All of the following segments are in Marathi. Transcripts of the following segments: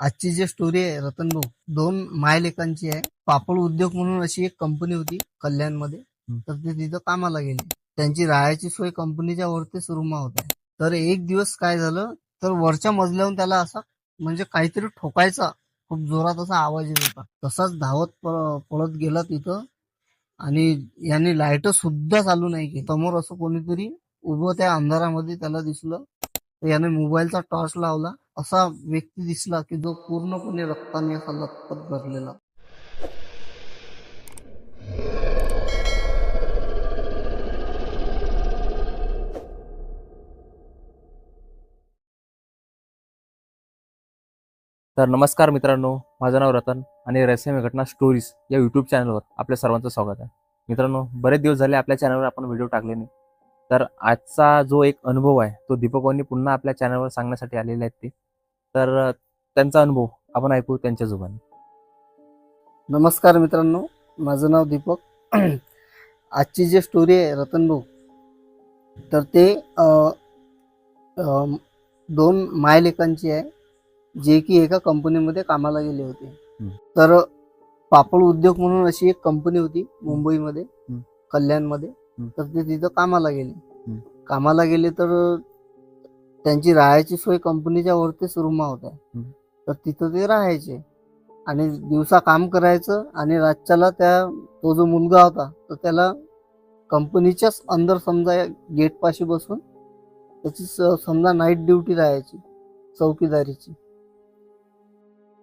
आजची जी स्टोरी आहे रतन भाऊ दोन मायलेकांची आहे. पापड उद्योग म्हणून अशी एक कंपनी होती कल्याणमध्ये. तर ते तिथं कामाला गेले. त्यांची राहायची सोय कंपनीच्या वरतीच रूमा होत्या तर एक दिवस काय झालं तर वरच्या मजल्याहून त्याला असा म्हणजे काहीतरी ठोकायचा खूप जोरात असा आवाज येत होता. तसाच धावत पळत गेला तिथं. आणि याने लाइट सुद्धा चालू नाही केली. समोर असं कोणीतरी उभं त्या अंधारामध्ये त्याला दिसलं. याने मोबाईलचा टॉर्च लावला. असा व्यक्ती दिसला की जो पूर्णपणे रक्ताने असा लथपथ भरलेला. तर नमस्कार मित्रांनो माझं नाव रतन आणि रहस्यमय घटना स्टोरीज या यूट्यूब चॅनलवर आपल्या सर्वांचं स्वागत आहे. मित्रांनो बरेच दिवस झाले आपल्या चॅनलवर आपण व्हिडिओ टाकले नाही. तर आजचा जो एक अनुभव आहे तो दीपकवांनी पुन्हा आपल्या चॅनलवर सांगण्यासाठी आलेले आहेत ते तर त्यांचा अनुभव आपण ऐकू त्यांच्या जुबानी नमस्कार मित्रांनो माझं नाव दीपक आजची जी स्टोरी आहे रतन भाऊ तर ते अं, अं, दोन मायलेकांची आहे जे की एका कंपनीमध्ये कामाला गेले होते हम्म. तर पापड उद्योग म्हणून अशी एक कंपनी होती मुंबईमध्ये हम्म. कल्याणमध्ये. तर ते तिथं कामाला गेले. कामाला गेले तर त्यांची राहायची सोय कंपनीच्या वरतीच रूमा होत्या. तर तिथं ते राहायचे. आणि दिवसा काम करायचं आणि रातच्याला त्या तो जो मुलगा होता तर त्याला कंपनीच्याच अंदर समजा गेट पाशी बसून त्याची समजा नाईट ड्युटी राहायची चौकीदारीची.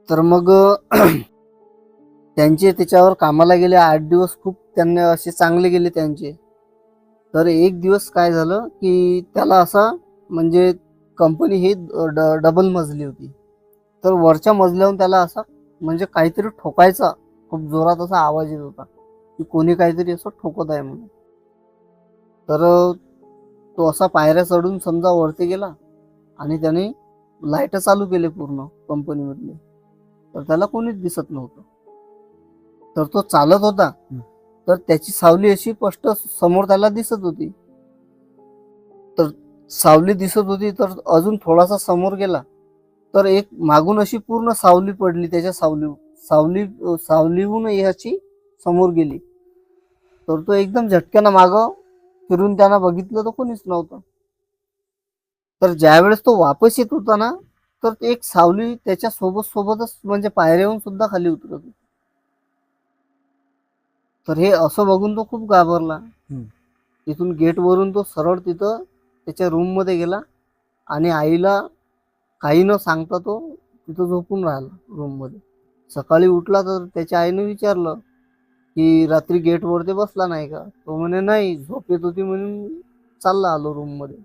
तर मग त्यांचे त्याच्यावर कामाला गेले. आठ दिवस खूप त्यांना असे चांगले गेले त्यांचे. तर एक दिवस काय झालं की त्याला असा म्हणजे कंपनी ही ड- डबल मजली होती. तर वरच्या मजल्याहून त्याला असा म्हणजे काहीतरी ठोकायचा खूप जोरात असा आवाज येत होता की कोणी काहीतरी असं ठोकत आहे म्हणून. तर तो असा पायऱ्या चढून समजा वरती गेला आणि त्याने लाइट चालू केले पूर्ण कंपनीमधले तर त्याला कोणीच दिसत नव्हतं. तर तो चालत होता. तर त्याची सावली अशी स्पष्ट समोर त्याला दिसत होती. तर सावली दिसत होती तर अजून थोडासा समोर गेला. तर एक मागून अशी पूर्ण सावली पडली त्याच्या सावली सावली सावलीहून याची समोर गेली. तर तो एकदम झटक्यानं माग फिरून त्यानं बघितलं तर कोणीच नव्हतं. तर ज्यावेळेस तो वापस येत होता ना तर एक सावली त्याच्या सोबत सोबतच म्हणजे पायऱ्याहून सुद्धा खाली उतरत होती. तर हे असं बघून तो खूप घाबरला. तिथून गेट वरून तो सरळ तिथं त्याच्या रूममध्ये गेला आणि आईला काही न सांगता तो तिथं झोपून राहिला रूममध्ये. सकाळी उठला तर त्याच्या आईने विचारलं की रात्री गेट वरती बसला नाही का? तो म्हणे नाही झोप येत होती म्हणून चालला आलो रूममध्ये.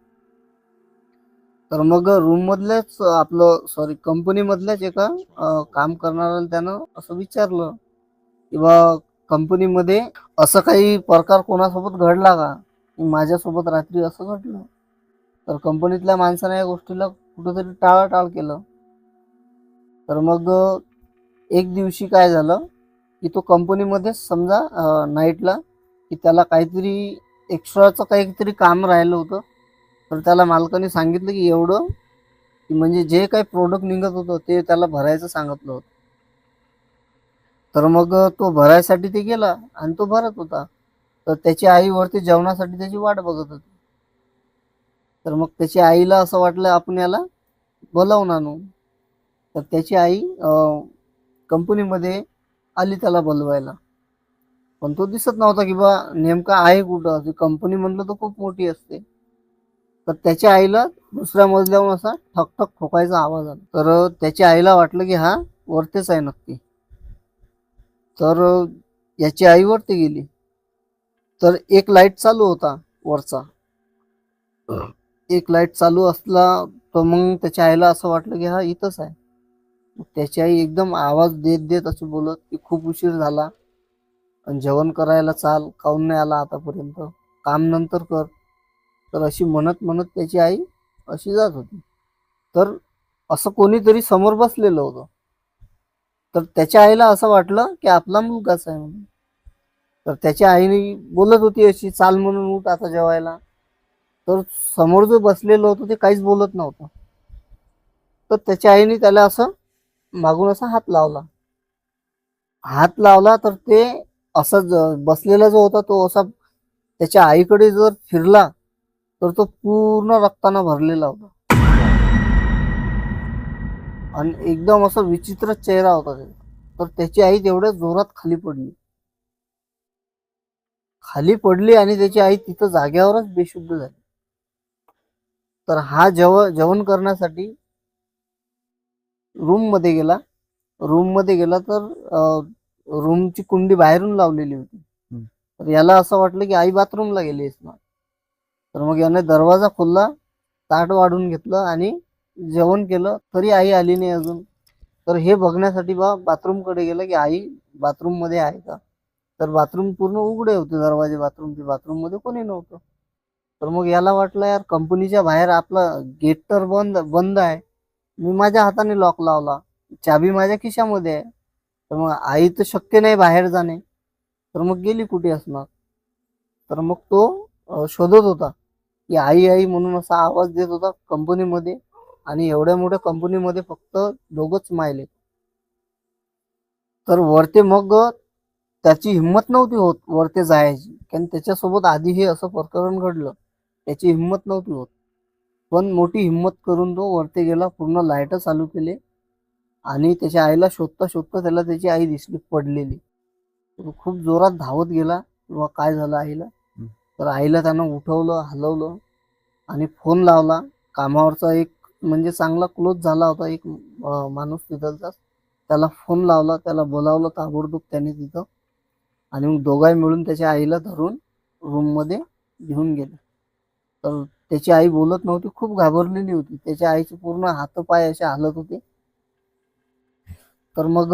तर मग रूम मधल्याच आपलं सॉरी कंपनी मधल्याच एका काम करणाऱ्याला त्यानं असं विचारलं किंवा कंपनीमध्ये असं काही प्रकार कोणासोबत घडला का? की माझ्यासोबत रात्री असं घडलं? तर कंपनीतल्या माणसाने या गोष्टीला कुठंतरी टाळाटाळ केलं. तर मग एक दिवशी काय झालं की तो कंपनीमध्येच समजा नाईटला की त्याला काहीतरी एक्स्ट्राचं काहीतरी काम राहिलं होतं. तर त्याला मालकाने सांगितलं की एवढं की म्हणजे जे काही प्रोडक्ट निघत होतं ते त्याला भरायचं सांगितलं होतं. तर मग तो भरायसाठी ते गेला आणि तो भरत होता. तर त्याची आई वरती जेवणासाठी त्याची वाट बघत होती. तर मग त्याची आईला असं वाटलं आपण याला बोलावून आणू तर त्याची आई कंपनीमध्ये आली त्याला बोलवायला. पण तो दिसत नव्हता की बा नेमका आहे कुठं? कंपनी म्हणलं तर खूप मोठी असते. तर त्याच्या आईला दुसऱ्या मजल्यावर असा ठक ठक ठोकायचा आवाज आला. तर त्याच्या आईला वाटलं की हा वरतीच आहे नक्की. तर याची आई वरती गेली. तर एक लाइट चालू होता वरचा. एक लाइट चालू असला तर मग त्याच्या आईला असं वाटलं की हा इथंच आहे. त्याची आई एकदम आवाज देत देत अशी बोलत की खूप उशीर झाला. आणि जेवण करायला चाल काऊन नाही आला आतापर्यंत? काम नंतर कर. तर अशी म्हणत म्हणत त्याची आई अशी जात होती. तर असं कोणीतरी समोर बसलेलं होतं. तर त्याच्या आईला असं वाटलं की आपला मुलगाच आहे म्हणून. तर त्याच्या आईने बोलत होती अशी चाल म्हणून उठ आता जेवायला. तर समोर जो बसलेलो होतो ते काहीच बोलत नव्हतं. तर त्याच्या आईने त्याला असं मागून असा हात लावला. हात लावला तर ते असा बसलेला जो होता तो असा त्याच्या आईकडे जर फिरला तर तो पूर्ण रक्तानं भरलेला होता. आणि एकदम असं विचित्र चेहरा होता त्याचा तर त्याची आई तेवढ्या जोरात खाली पडली. खाली पडली आणि त्याची आई तिथं जाग्यावरच बेशुद्ध झाली. तर हा जेव जेवण करण्यासाठी रूममध्ये गेला. रूममध्ये गेला तर रूमची कुंडी बाहेरून लावलेली होती. तर याला असं वाटलं की आई बाथरूमला गेली असणार. तर मग याने दरवाजा खोलला ताट वाढून घेतलं आणि जेवण केलं तरी आई आली नाही अजून. तर हे बघण्यासाठी बा बाथरूमकडे गेलं की आई बाथरूममध्ये आहे का? तर बाथरूम पूर्ण उघडे होते दरवाजे बाथरूमचे बाथरूममध्ये कोणी नव्हतं. तर मग याला वाटलं यार कंपनीच्या बाहेर आपला गेट तर बंद बंद आहे. मी माझ्या हाताने लॉक लावला. चाबी माझ्या खिशामध्ये आहे. तर मग आई तर शक्य नाही बाहेर जाणे. तर मग गेली कुठे असणार? तर मग तो शोधत होता. की आई आई म्हणून असा आवाज देत होता कंपनीमध्ये आणि एवढ्या मोठ्या कंपनीमध्ये फक्त दोघच मायले तर वरते मग त्याची हिंमत नव्हती होत वरते जायची. कारण त्याच्यासोबत आधी हे असं प्रकरण घडलं. त्याची हिंमत नव्हती होत. पण मोठी हिंमत करून तो वरती गेला पूर्ण लाइट चालू केले. आणि त्याच्या आईला शोधता शोधता त्याला त्याची आई दिसली पडलेली. तो खूप जोरात धावत गेला. किंवा काय झालं आईला. तर आईला त्यानं उठवलं हलवलं आणि फोन लावला. कामावरचा एक म्हणजे चांगला क्लोज झाला होता एक माणूस तिथलचा त्याला फोन लावला त्याला बोलावलं ताबडतोब त्याने तिथं. आणि मग दोघाही मिळून त्याच्या आईला धरून रूममध्ये घेऊन गेले. तर त्याची आई बोलत नव्हती खूप घाबरलेली होती. त्याच्या आईचे पूर्ण हातपाय असे हालत होते. तर मग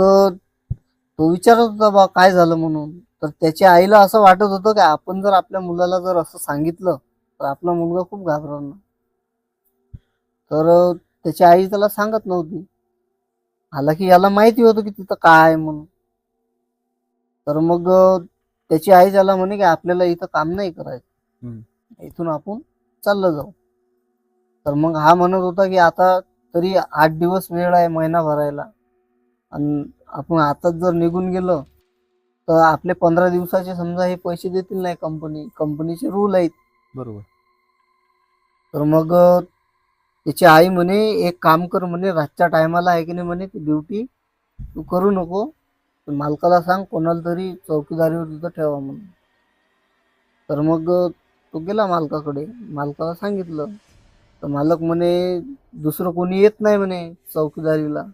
तो विचारत होता बा काय झालं म्हणून? तर त्याच्या आईला असं वाटत होतं की आपण जर आपल्या मुलाला जर असं सांगितलं तर आपला मुलगा खूप घाबरणार. तर त्याची आई त्याला सांगत नव्हती. हालाकी याला माहिती होतं की तिथं काय आहे म्हणून. तर मग त्याची आई त्याला म्हणे की आपल्याला इथं काम नाही करायचं. इथून आपण चाललं जाऊ. तर मग हा म्हणत होता की आता तरी आठ दिवस वेळ आहे महिना भरायला. आणि आपण आताच जर निघून गेलो तर आपले पंधरा दिवसाचे समजा हे पैसे देतील नाही कंपनी. कंपनीचे रूल आहेत. बरोबर. तर मग त्याची आई म्हणे एक काम कर म्हणे रातच्या टायमाला आहे की नाही म्हणे ती ड्युटी तू करू नको. मालकाला सांग कोणाला तरी चौकीदारीवर तिथं ठेवा म्हणून. तर मग तो गेला मालकाकडे. मालकाला सांगितलं. तर मालक म्हणे दुसरं कोणी येत नाही म्हणे चौकीदारीला.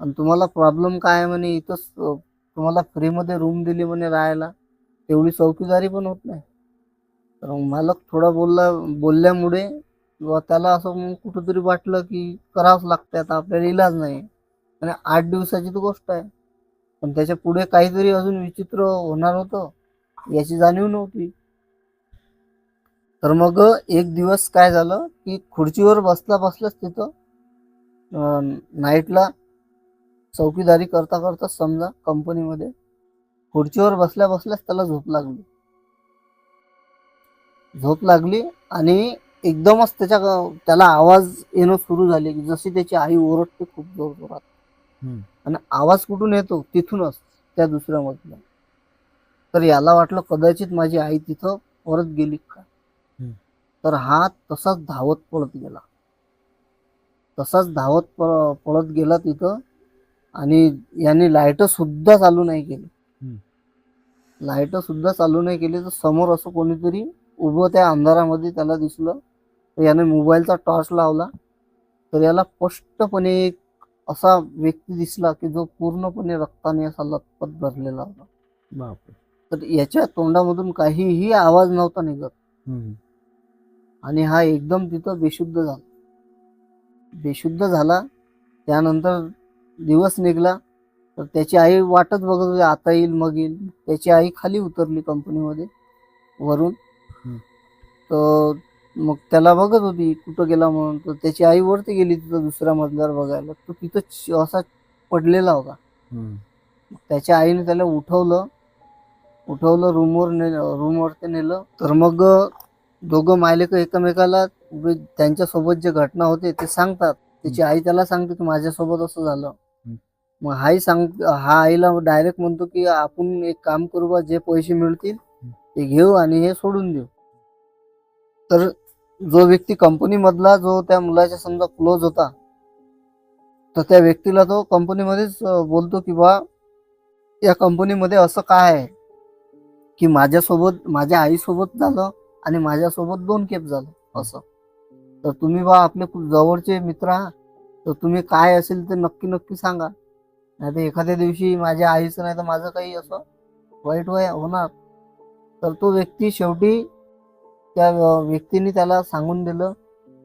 आणि तुम्हाला प्रॉब्लेम काय आहे म्हणे इथंच तुम्हाला फ्रीमध्ये रूम दिली म्हणे राहायला. तेवढी चौकीदारी पण होत नाही. तर मग मालक थोडा बोलला बोलल्यामुळे किंवा त्याला असं मग कुठंतरी वाटलं की करावंच लागतं आता आपल्याला इलाज नाही. आणि आठ दिवसाची तर गोष्ट आहे. पण त्याच्या पुढे काहीतरी अजून विचित्र होणार होतं याची जाणीव नव्हती. तर मग एक दिवस काय झालं की खुर्चीवर बसला बसलाच तिथं नाईटला चौकीदारी करता करता समजा कंपनीमध्ये खुर्चीवर बसल्या बसल्याच त्याला झोप लागली. झोप लागली आणि एकदमच त्याच्या त्याला आवाज येणं सुरू झाले की जशी त्याची आई ओरडते खूप जोर जोरात. आणि आवाज कुठून येतो? तिथूनच त्या दुसऱ्या मधला तर याला वाटलं कदाचित माझी आई तिथं परत गेली का. तर हा तसाच धावत पळत गेला. तसाच धावत पळत गेला तिथं आणि याने लाइट सुद्धा चालू नाही केली. लाइट सुद्धा चालू नाही केली तर समोर असं कोणीतरी उभं त्या अंधारामध्ये त्याला दिसलं. याने मोबाईलचा टॉर्च लावला तर याला स्पष्टपणे एक असा व्यक्ती दिसला की जो पूर्णपणे रक्ताने असा लथपथ भरलेला होता. बापरे. तर याच्या तोंडामधून काहीही आवाज नव्हता निघत. आणि हा एकदम तिथं बेशुद्ध झाला. बेशुद्ध झाला त्यानंतर दिवस निघला तर त्याची आई वाटच बघत होती आता येईल मग येईल. त्याची आई खाली उतरली कंपनीमध्ये वरून. तर मग त्याला बघत होती कुठं गेला म्हणून. तर त्याची आई वरती गेली तिथं दुसऱ्या मजल्यावर बघायला. तो तिथं असा पडलेला होता. त्याच्या आईने त्याला उठवलं. उठवलं रूमवर ने रूमवरती नेलं. तर मग दोघं मायलेक एकमेकाला त्यांच्यासोबत जे घटना होते ते सांगतात. त्याची आई त्याला सांगते की माझ्यासोबत असं झालं. मग हाही सांग हा आईला डायरेक्ट म्हणतो की आपण एक काम करू बा जे पैसे मिळतील ते घेऊ आणि हे सोडून देऊ. तर जो व्यक्ती कंपनीमधला जो त्या मुलाच्या समजा क्लोज होता तर त्या व्यक्तीला तो कंपनीमध्येच बोलतो की बा या कंपनीमध्ये असं काय आहे की माझ्यासोबत माझ्या आईसोबत झालं आणि माझ्यासोबत दोन केप झालं असं. तर तुम्ही बा आपले खूप जवळचे मित्र आहात तर तुम्ही काय असेल ते नक्की नक्की सांगा. नाही तर एखाद्या दिवशी माझ्या आईचं नाही तर माझं काही असं वाईट वय होणार. तर तो व्यक्ती शेवटी त्या व्यक्तीने त्याला सांगून दिलं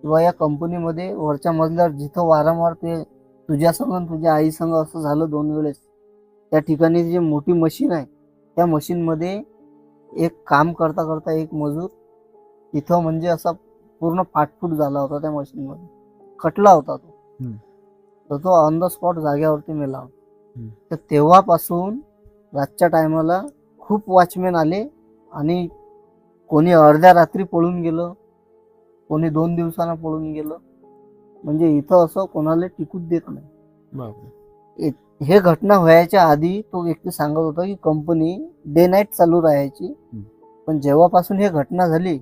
किंवा या कंपनीमध्ये वरच्या मजल्यावर जिथं वारंवार ते तुझ्या संग तुझ्या आई संग असं झालं दोन वेळेस त्या ठिकाणी जी मोठी मशीन आहे त्या मशीनमध्ये एक काम करता करता एक मजूर तिथं म्हणजे असा पूर्ण फाटफूट झाला होता त्या मशीनमध्ये खटला होता तो. तर तो ऑन द स्पॉट जाग्यावरती मेला होता. तर तेव्हापासून रातच्या टायमाला खूप वॉचमॅन आले आणि कोणी अर्ध्या रात्री पळून गेलं कोणी दोन दिवसानं पळून गेलं. म्हणजे इथं असं कोणाला टिकूच देत नाही. हे घटना व्हायच्या आधी तो व्यक्ती सांगत होता की कंपनी डे नाईट चालू राहायची. पण जेव्हापासून हे घटना झाली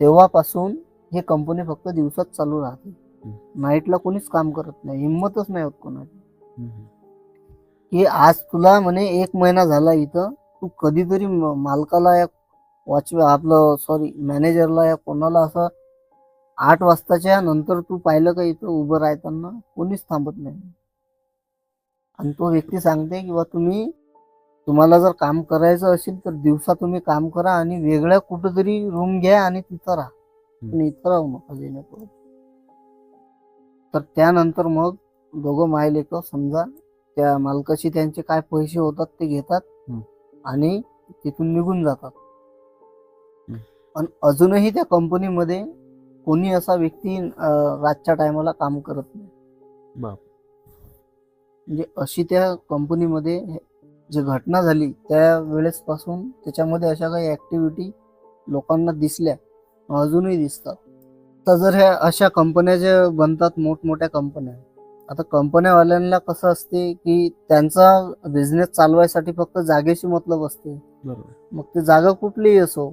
तेव्हापासून हे कंपनी फक्त दिवसात चालू राहते. नाईटला कोणीच काम करत नाही हिंमतच नाही होत कोणाची. की आज तुला म्हणे एक महिना झाला इथं तू कधीतरी मालकाला या वॉच आपलं सॉरी मॅनेजरला या कोणाला असं आठ वाजताच्या नंतर तू पाहिलं का इथं उभं राहताना? कोणीच थांबत नाही. आणि तो व्यक्ती सांगते की बा तुम्ही तुम्हाला जर काम करायचं असेल तर दिवसा तुम्ही काम करा आणि वेगळ्या कुठंतरी रूम घ्या आणि तिथं राहा. पण इथं राहू नका जेणेकरून. तर त्यानंतर मग दोघं मायलेक समजा त्या मालकाशी त्यांचे काय पैसे होतात ते घेतात. आणि तिथून निघून जातात. पण अजूनही त्या कंपनीमध्ये कोणी असा व्यक्ती रातच्या टायमाला काम करत नाही. म्हणजे अशी त्या कंपनीमध्ये जी घटना झाली त्या वेळेस पासून त्याच्यामध्ये अशा काही ऍक्टिव्हिटी लोकांना दिसल्या अजूनही दिसतात. तर जर ह्या अशा कंपन्या ज्या बनतात मोठमोठ्या कंपन्या आता कंपन्यावाल्यांना कसं असते की त्यांचा बिझनेस चालवायसाठी फक्त जागेशी मतलब असते. मग ते जागा कुठलीही असो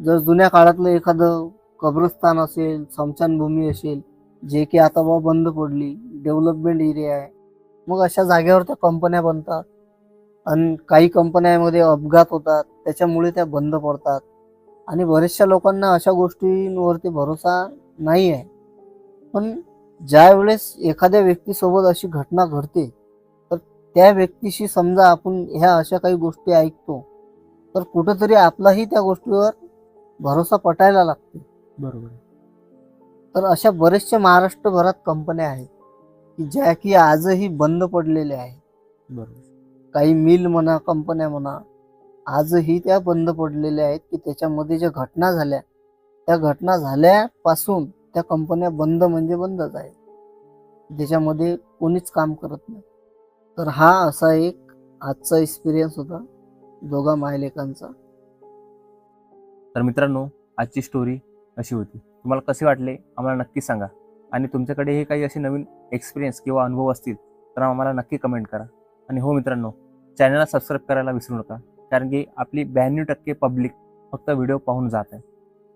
जर जुन्या काळातलं एखादं कब्रस्तान असेल समशानभूमी असेल जे की आता बा बंद पडली डेव्हलपमेंट एरिया आहे मग अशा जागेवर त्या कंपन्या बनतात. आणि काही कंपन्यांमध्ये अपघात होतात त्याच्यामुळे त्या बंद पडतात. आणि बऱ्याचशा लोकांना अशा गोष्टींवरती भरोसा नाही आहे पण ज्या वेळेस एखाद्या व्यक्तीसोबत अशी घटना घडते तर त्या व्यक्तीशी समजा आपण ह्या अशा काही गोष्टी ऐकतो तर कुठंतरी आपलाही त्या गोष्टीवर भरोसा पटायला लागते. बरोबर. तर अशा बरेचशा महाराष्ट्रभरात कंपन्या आहेत की ज्या की आजही बंद पडलेल्या आहेत. बरोबर. काही मिल म्हणा कंपन्या म्हणा आजही त्या बंद पडलेल्या आहेत की त्याच्यामध्ये ज्या घटना झाल्या त्या घटना झाल्यापासून त्या कंपन्या बंद म्हणजे बंदच आहेत त्याच्यामध्ये कोणीच काम करत नाही. तर हा असा एक आजचा एक्सपिरियन्स होता दोघा मायलेकांचा. तर मित्रांनो आजची स्टोरी अशी होती. तुम्हाला कसे वाटले आम्हाला नक्की सांगा. आणि तुमच्याकडे हे काही असे नवीन एक्सपिरियन्स किंवा अनुभव असतील तर आम्हाला नक्की कमेंट करा. आणि हो मित्रांनो चॅनलला सबस्क्राईब करायला विसरू नका कारण की आपली ब्याण्णव टक्के पब्लिक फक्त व्हिडिओ पाहून जात आहे.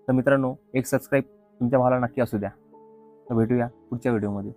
तर मित्रांनो एक सबस्क्राईब तुमच्या भावाला नक्की असू द्या. तर भेटूया पुढच्या व्हिडिओमध्ये